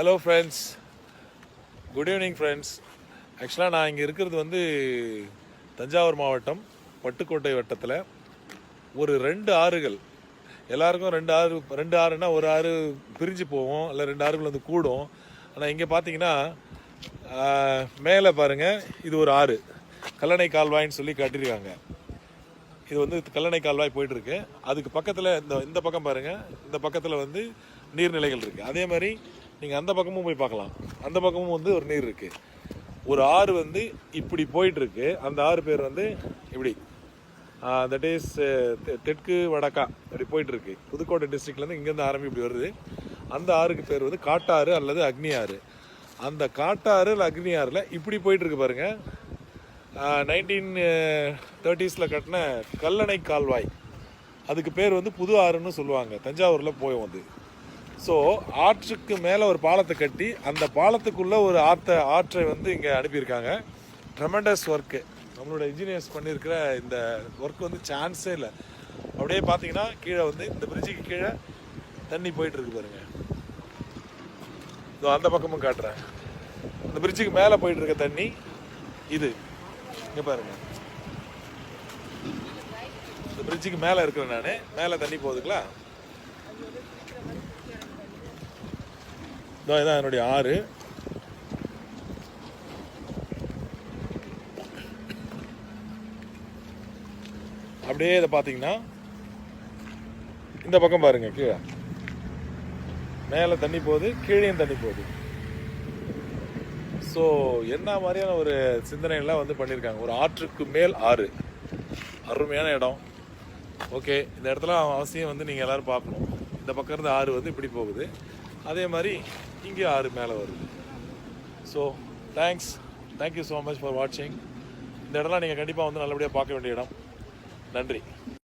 Hello friends good evening friends ஆக்சுவலாக நான் இங்கே இருக்கிறது வந்து தஞ்சாவூர் மாவட்டம் பட்டுக்கோட்டை வட்டத்தில். ஒரு ரெண்டு ஆறுகள். எல்லாருக்கும் ரெண்டு ஆறு ரெண்டு ஆறுனா ஒரு ஆறு பிரிஞ்சு போவோம் இல்லை ரெண்டு ஆறுகள் வந்து கூடும். ஆனால் இங்கே பார்த்தீங்கன்னா மேலே பாருங்கள் இது ஒரு ஆறு. கல்லணை கால்வாய்ன்னு சொல்லி கட்டியிருக்காங்க. இது வந்து கல்லணை கால்வாய் போயிட்டுருக்கு. அதுக்கு பக்கத்தில் இந்த இந்த பக்கம் பாருங்கள் இந்த பக்கத்தில் வந்து நீர்நிலைகள் இருக்குது அதே மாதிரி நீங்கள் அந்த பக்கமும் போய் பார்க்கலாம். அந்த பக்கமும் வந்து ஒரு நீர் இருக்குது ஒரு ஆறு வந்து இப்படி போயிட்டுருக்கு. அந்த ஆறு பேர் வந்து இப்படி தட் இஸ் தெற்கு வடக்கா இப்படி போயிட்டுருக்கு. புதுக்கோட்டை டிஸ்ட்ரிக்ட்லேருந்து இங்கேருந்து ஆரம்பி இப்படி வருது. அந்த ஆறுக்கு பேர் வந்து காட்டாறு அல்லது அக்னி ஆறு அந்த காட்டாறு இல்லை அக்னி ஆறில் இப்படி போயிட்டுருக்கு பாருங்கள் நைன்டீன் தேர்ட்டிஸில் கட்டின கல்லணை கால்வாய். அதுக்கு பேர் வந்து புது ஆறுன்னு சொல்லுவாங்க. தஞ்சாவூரில் போய் வந்து ஸோ ஆற்றுக்கு மேலே ஒரு பாலத்தை கட்டி அந்த பாலத்துக்குள்ளே ஒரு ஆற்றை ஆற்றை வந்து இங்கே அனுப்பியிருக்காங்க. ட்ரெமெண்டஸ் ஒர்க்கு நம்மளோட இன்ஜினியர்ஸ் பண்ணியிருக்கிற இந்த ஒர்க் வந்து சான்ஸே இல்லை. அப்படியே பார்த்தீங்கன்னா கீழே வந்து இந்த பிரிட்ஜுக்கு கீழே தண்ணி போயிட்டுருக்கு பாருங்க. இதோ அந்த பக்கமும் காட்டுறேன். இந்த பிரிட்ஜுக்கு மேலே போயிட்டு இருக்க தண்ணி இது. இங்கே பாருங்க. இந்த பிரிட்ஜுக்கு மேலே இருக்கிறேன் நான். மேலே தண்ணி போகுதுங்களா? இதான் என்னுடைய ஆறு. அப்படியே இதை பார்த்தீங்கன்னா இந்த பக்கம் பாருங்க கீழே. மேலே தண்ணி போகுது கீழேயும் தண்ணி போகுது. ஸோ என்ன மாதிரியான ஒரு சிந்தனைகள்லாம் வந்து பண்ணியிருக்காங்க? ஒரு ஆற்றுக்கு மேல் ஆறு. அருமையான இடம். ஓகே இந்த இடத்துல அவசியம் வந்து நீங்கள் எல்லோரும் பார்க்கணும். இந்த பக்கம் இருந்து ஆறு வந்து இப்படி போகுது. அதே மாதிரி இங்கே ஆறு மேலே வருது. So thanks thank you so much for வாட்சிங் இந்த இடம்லாம் நீங்கள் கண்டிப்பாக வந்து நல்லபடியாக பார்க்க வேண்டிய இடம். நன்றி.